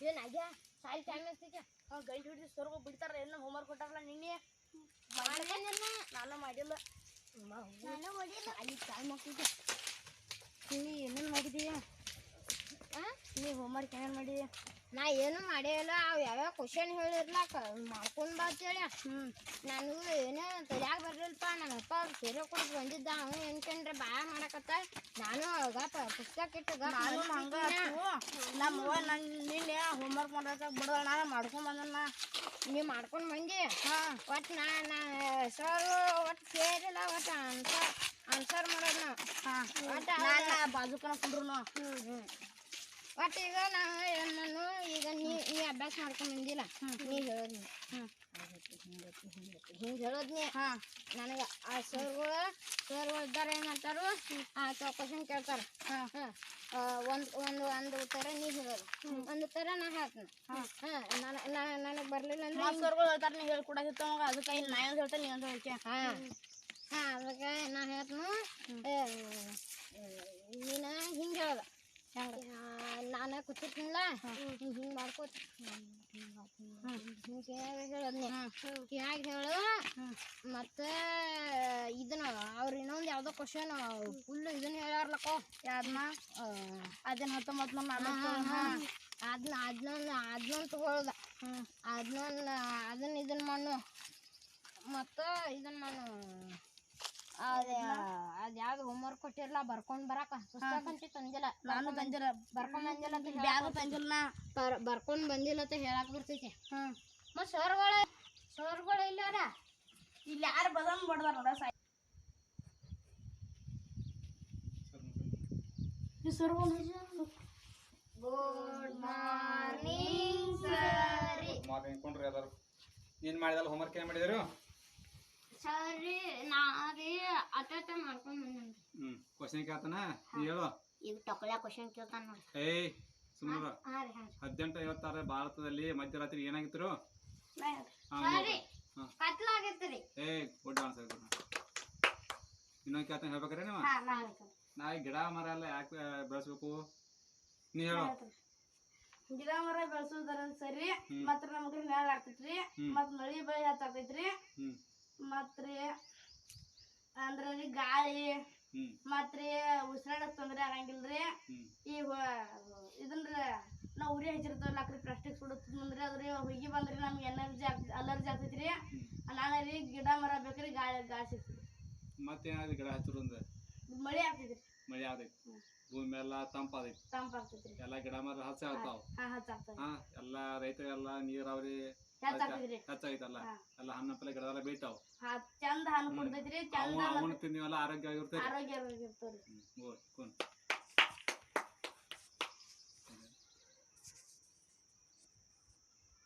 ಏನ್ ಆಗ್ಯಾ? ಸಾಯಿ ಟೈಮ್ ಆಗ್ತೈತೆ ಗಂಟು ಹಿಡಿದು ಸರ್ಗೋ ಬಿಡ್ತಾರ ಎಲ್ಲ ಹೋಮ್ವರ್ಕ್ ಕೊಟ್ಟಾರಲ್ಲ ನಿನ್ನೆ? ನಾನು? ಮಾಡಿಲ್ಲ. ನಾನು ಮಾಡಿಲ್ಲ. ಅಲ್ಲಿ ಟೈಮ್ ಆಗ್ತೈತೆ. ನೀ ಏನೇನು ಮಾಡಿದೀಯ ನೀ ಹೋಮ್ವರ್ಕ್ ಏನೇನು ಮಾಡಿದೀಯ ನಾ ಏನು ಮಾಡೇ ಇಲ್ಲ ಅವ್ ಯಾವ್ಯಾವ ಕ್ವಶನ್ ಹೇಳಿರ್ಲಾಕ ಮಾಡ್ಕೊಂಡು ಬಾ ಅಂತೇಳಿ. ಹ್ಞೂ ನನಗೂ ಏನೋ ತಲೆಯಾಗ ಬರಲಿಲ್ಲಪ್ಪ. ನಮ್ಮ ಅಪ್ಪ ಸೀರೆ ಕೊಟ್ಟು ಬಂದಿದ್ದ ಅವನು ಏನ್ಕಂದ್ರೆ ಬಾಯ ಮಾಡಕತ್ತ. ನಾನು ಗಪ್ಪ ಪುಸ್ತಕ ಇಟ್ಟು ನಾನು ಹಂಗ. ನಮ್ಮ ಅವ್ವ ನನ್ನ ಹೋಮ್ವರ್ಕ್ ಮಾಡೋಕೆ ಬಿಡೋಣ ನಾನು ಮಾಡ್ಕೊಂಡು ಬಂದನ್ನ ನೀ ಮಾಡ್ಕೊಂಡು ಬಂದಿ? ಹಾಂ. ಒಟ್ಟು ನಾ ನಾ ಸರ್ ಒಟ್ಟು ಸೇರಿಲ್ಲ ಒಟ್ಟು ಆನ್ಸರ್ ಆನ್ಸರ್ ಮಾಡೋದು ನಾವು ಹಾಂ ಒಟ್ಟು ನಾನು ಬಾಜುಕನ ಕುಂಡ್ರು ಒಟ್ಟು ಈಗ ನಾ ಏನು ನಾನು ಈಗ ನೀ ನೀ ಅಭ್ಯಾಸ ಮಾಡ್ಕೊಂಡ್ ಬಂದಿಲ್ಲ. ನೀ ಹೇಳೋದ್ ನೀ. ಹ್ಞೂ ಹಿಂಗೆ ಹೇಳೋದ್ ನೀ. ಹಾಂ. ನನಗೆ ಆ ಸರ್ಗಳು ಸರ್ಗಳು ಇದ್ದಾರೆ ಏನು ಮಾಡ್ತಾರು ಆ ಕ್ವಶನ್ ಕೇಳ್ತಾರೆ. ಹಾಂ. ಹಾಂ. ಒಂದು ಒಂದು ಒಂದು ಉತ್ತರ ನೀ ಹೇಳೋದು. ಒಂದು ಉತ್ತರ ನಾ ಹೇಳ್ತೀನಿ. ಹಾಂ. ನಾನು ನನಗೆ ಬರಲಿಲ್ಲ ಅಂದ್ರೆ ಸರ್ಗಳು ಹೇಳ್ತಾರೆ ನೀವು ಹೇಳ್ಕೊಡೋದಿತ್ತು ಅವಾಗ ಅದಕ್ಕೆ ಇಲ್ಲಿ ನಾ ಏನು ಹೇಳ್ತೇನೆ ನೀ ಅಂತ ಹೇಳ್ತೀಯ? ಹಾಂ. ಹಾಂ ಅದಕ್ಕೆ ನಾ ಹೇಳ್ತೀನಿ. ನೀನು ನಾನು ಕೂತಿರ್ತೀನಲ್ಲ? ಹಿಂಗೆ ಹಿಂಗೆ ಮಾಡ್ಕೋತ ಹಿಂಗೆ ಹೇಳದ್ನಿ. ಹೇಳು. ಮತ್ತೆ ಇದನ್ನ ಅವ್ರು ಇನ್ನೊಂದು ಯಾವುದೋ ಕ್ವಶನ್ ಫುಲ್ ಇದನ್ನ ಹೇಳಾರ್ಲಕೋ ಯಾರನ್ನ ಅದನ್ನ ಹತ್ತೊಂಬತ್ತು ನಮ್ಮ ಅದನ್ನ ಅದನ್ನ ಅದನ್ನ ತಗೊಳ್ದ. ಅದನ್ನ ಅದನ್ನ ಇದನ್ನ ಮಾಡು ಮತ್ತು ಇದನ್ನ ಮಾಡು ಅದ ಯಾವ್ದು ಹೋಮ್ವರ್ಕ್ ಕೊಟ್ಟಿರಲ್ಲ ಬರ್ಕೊಂಡ್ ಬರಾಕ. ಪುಸ್ತಕ ಅಂತ ತಂದಿಲ್ಲ. ನಾನು ತಂದಿಲ್ಲ. ಬರ್ಕೊಂಡ್ ಬಂದಿಲ್ಲ ಅಂತ ಹೇಳಕ್ ಬ್ಯಾಗ್ ತಂದಿಲ್ಲ ನಾ. ಬರ್ಕೊಂಡ್ ಬಂದಿಲ್ಲ ಅಂತ ಹೇಳಕ್ ಬರ್ತೈತಿ. ಮತ್ತು ಸರ್ಗಳ ಸರ್ಗಳ ಇಲ್ಲಾರ ಇಲ್ಲಿ ಯಾರು ಬದಮ್ ಬಡ್ದಾರ ನೋಡ ಸಾಯ್. ಗುಡ್ ಮಾರ್ನಿಂಗ್ ಸರ್ ಮಾರ್ನಿಂಗ್ ಕೊಂಡ್ರಿ ಅದಾರು ಏನ್ ಮಾಡಿದಲ್ಲ ಹೋಮ್ವರ್ಕ್ ಏನ್ ಮಾಡಿದ್ರು? ಸರಿ ನಾ ರೀ ಅಟ್ಟ ಮಾಡ್ಕೊಂಡ್ ಹ್ಮ್ ಕ್ವಶನ್ ಕೇಳ್ತಾನ? ನೀ ಹೇಳು. ಇದು ಟೊಕಲ ಕ್ವಶನ್ ಕೇಳ್ತಾನ ನೋಡಿ. ಏಯ್ ಸುಮ್ಮನೆ ಹಾಂ ರೀ ಹಾಂ ಹದಿನೆಂಟು ಐವತ್ತಾರ ಭಾರತದಲ್ಲಿ ಮಧ್ಯರಾತ್ರಿ ಏನಾಗಿತ್ತು ಸರಿ. ಹಾ. ಕತ್ಲಾಗೈತೆ ರೀ. ಏಯ್ ಗುಡ್ ಆನ್ಸರ್ ಇನ್ನೊಂದು ಕೇಳ್ತಾನೆ ಹೇಳ್ಬೇಕಾರೆ ನೀವು? ನಾ ಗಿಡ ಮರ ಎಲ್ಲ ಯಾಕೆ ಬೆಳೆಸ್ಬೇಕು? ನೀ ಹೇಳು. ಗಿಡ ಮರ ಬೆಳೆಸೋದರ ಸರಿ. ಮತ್ತ ನಮ್ಗೆ ನೆರಳು ಆಗ್ತೈತ್ರಿ ಮತ್ತ ಮತ್ ಮಳಿ ಬೆಳೆ ಹತ್ತಾಕೈತ್ರಿ ಹ್ಮ್. ಮತ್ರಿ ಅಂದ್ರ ರೀ ಗಾಳಿ ಮತ್ರಿ ಉಸಿರಾಡಕ್ ತೊಂದ್ರೆ ಆಗಂಗಿಲ್ರಿ. ಈ ಇದನ್ರ ನಾವ್ ಉರಿ ಹಚ್ಚಿರ್ತೇವಲ್ಲ ಅಕ್ರಿ ಪ್ಲಾಸ್ಟಿಕ್ ಸುಡುತ್ತಂದ್ರೆ ಅದ್ರಿ ಹೊಗಿ ಬಂದ್ರಿ ನಮ್ಗೆ ಎನರ್ಜಿ ಆಗ್ ಅಲರ್ಜಿ ಆಗ್ತೈತ್ರಿ. ನಾನು ರೀ ಗಿಡ ಮರ ಬೇಕ್ರಿ ಗಾಳಿ ಗಾಳಿ ಸಿಗ್ತೈತಿ ಮತ್ತೇನಾದ್ರು ಗಿಡ ಹಚ್ಚರು ಮಳೆ ಆಗ್ತೈತ್ರಿ. ಮಳೆ ಆಗೈತಿ ಭೂಮಿ ಎಲ್ಲ ತಂಪಾದೈತಿ ಎಲ್ಲ ಗಿಡ ಮರ ಹಚ್ಚ ಆಗ್ತಾವ. ಹಾ ಎಲ್ಲಾ ಹಾ ಎಲ್ಲಾ ರೈತರೆಲ್ಲ ನೀರಾವರಿ ಹೆಚ್ಚಾಗ್ತೈತ್ರಿ. ಹೆಚ್ಚಾಗೈತಲ್ಲ ಹಾ. ಎಲ್ಲ ಹಣ್ಣಪ್ಪಲೆ ಗಿಡದೆಲ್ಲ ಗಿಡ ಹಾ ಚಂದ ಹಣ್ಣು ಕೊಡ್ತೈತ್ರಿ ಅವು ಚಂದ ಅವನ್ನ ತಿಂದಿವೆಲ್ಲ ಆರೋಗ್ಯವಾಗಿರ್ತೈತಿ ಆರೋಗ್ಯ ಇರ್ತವ್ರಿ.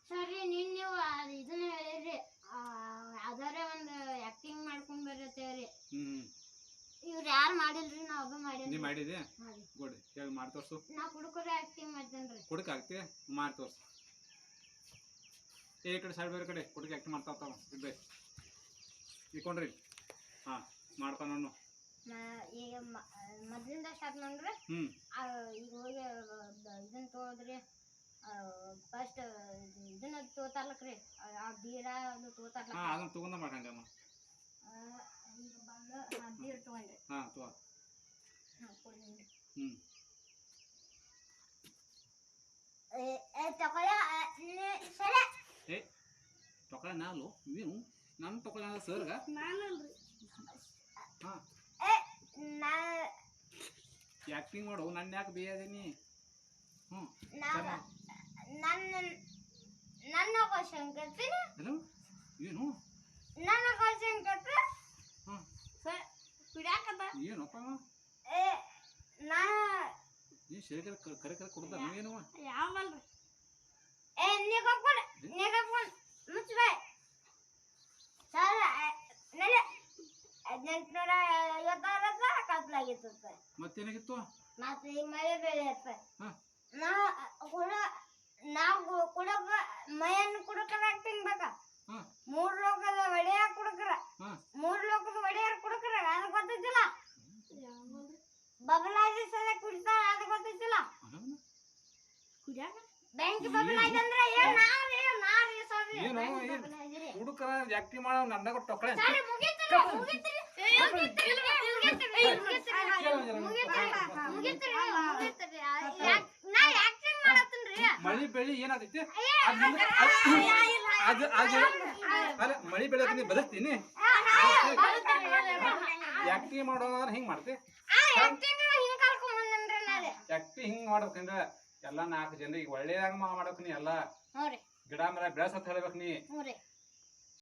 ಸರಿ ನಿನ್ ನೀವು ಇದನ್ನ ಹೇಳಿರಿ. ಅದರ ಒಂದು ಆಕ್ಟಿಂಗ್ ಮಾಡ್ಕೊಂಡ್ ಬರತ್ತೇವ್ರಿ. ಹ್ಮ್ ಇವ್ರು ಯಾರು ಮಾಡಿಲ್ರಿ? ನಾವು ಒಬ್ಬ ನೀ ಮಾಡೇನ್ರಿ ಮಾಡಿದೆ ಮಾಡಿ ತೋರ್ಸು ಕುಡಕ್ ಆಗ್ತಿ ಮಾಡಿ ತೋರ್ಸು ಏ ಕಡೆ ಸೈಡ್ ಬೇರೆ ಕಡೆ ಕುಡಕ್ ಆಕ್ಟ್ ಮಾಡ್ತಾ ಇದ್ದೆ ಇಕ್ಕೊಂಡ್ರಿ ಹಾ ಮಾಡ್ತಾನ ನಾನು ಈಗ ಮೊದ್ಲಿಂದ ಸ್ಟಾರ್ಟ್ ಮಾಡ್ರಿ ಹ್ಮ್. ಆ, ಈಗ ಹೋಗಿ ಇದನ್ನ ತೊಗೊಳ್ದ್ರಿ ಫಸ್ಟ್ ಇದನ್ನ ತೋತಾರ್ಲಕ್ರಿ ಆ- ಬೀರ ಅದು ಅದನ್ನ ತಗೊಂಡ ಮಾಡಂಗಮ್ಮ ಆ, ಈಗ ಬಂದು ಆ ಬೀರ್ ತಗೊಂಡ್ರಿ ಹಾ ತಗೋ ಹಾ, ಕೊಡ್ತೀನಿ. ಹ್ಮ್ ಏ, ಏ, ತಗೊಳ್ಳ, ಆ, ನೀ- ಸರಿ. ಏ ನಾಲು ನೀವು ನಾನು ತೊಗೊಳ ಸರ್ಗ? ಆಕ್ಟಿಂಗ್ ಮಾಡು ನನ್ನ ಯಾಕೆ ಬೇಯದೀನಿ ಹ್ಞೂ ನನ್ನ ನನ್ನ ಕ್ವಶನ್ ಕೇಳ್ತೀನಿ? ಹಲೋ ಏನು? ನನ್ನ ಕ್ವಶನ್ ಕೇಳ್ತೀನಿ ಹಾಂ ಸರ್ ಕುಡಿಯಾಕತ್ತ? ಏನಪ್ಪ ಏ ನಾ ಈ ಶೇಖರ್ ಕರೆ ಕರೆ ಕೊಡ್ತಾರ ನೀವೇನವ ಯಾವಲ್ರಿ ಏ ನೀ ಕಪ್ಕೊಂಡು ನೀ ಕಪ್ಕೊಂಡು ಮುಚ್ಚಬೇ ಸರ್ ನಲೆ ಹದಿನೆಂಟುನೂರ ಐವತ್ತಾರತ್ತ ಸರ್ ಮತ್ತೇನಾಗಿತ್ತು? ಮತ್ತೆ ಈ ಮಳೆ ಬೆಳೆ ಹಾ. ನಾ ಕುಡ ನಾವು ಮೈಯನ್ನು ಕುಡಕರ ಹಾ. ಮೂರ್ ಲೋಕದ ಒಡೆಯ ಕುಡಕರ. ಹಾ. ಮೂರ್ ಲೋಕದ ಒಡೆಯರ್ ಕುಡಕರ ಅದು ಗೊತ್ತಿಲ್ಲ ಬಬಲಾಜಿ ಸದ ಕುಡಿತಾರ ಅದು ಗೊತ್ತಿಲ್ಲ ಕುಡಿಯಾಕ ಬೆಂಕಿ ಬಬ್ಬಲ್ ಆಯ್ತಂದ್ರೆ ಏನ್? ನಾರಿ ಸಾರಿ ಮಾಡೋ ನನ್ನ ಟೊಕ್ಕಳೆ ಸಾರಿ ಮುಗೀತ್ರಿ ಮುಗೀತ್ರಿ ಮುಗೀತ್ರಿ ಮಳಿ ಬೆಳಿ ಅಲ್ಲ ಮಳಿ ಬೆಳಿ ನೀ ಆಕ್ಟಿ ಮಾಡೋದ್ರ ಹಿಂಗ್ ಮಾಡ್ತಿ ಆಕ್ಟಿಂಗ್ ಹಿಂಗ್ ಮಾಡ್ಬೇಕಂದ್ರ ಎಲ್ಲಾ ನಾಲ್ಕು ಜನರಿಗೆ ಒಳ್ಳೇದಾಗ ಮಾಡ್ಬೇಕು ನೀ ಎಲ್ಲಾ ಗಿಡ ಮರ ಬೆಳೆಸತ್ ಹೇಳ್ಬೇಕು ನೀ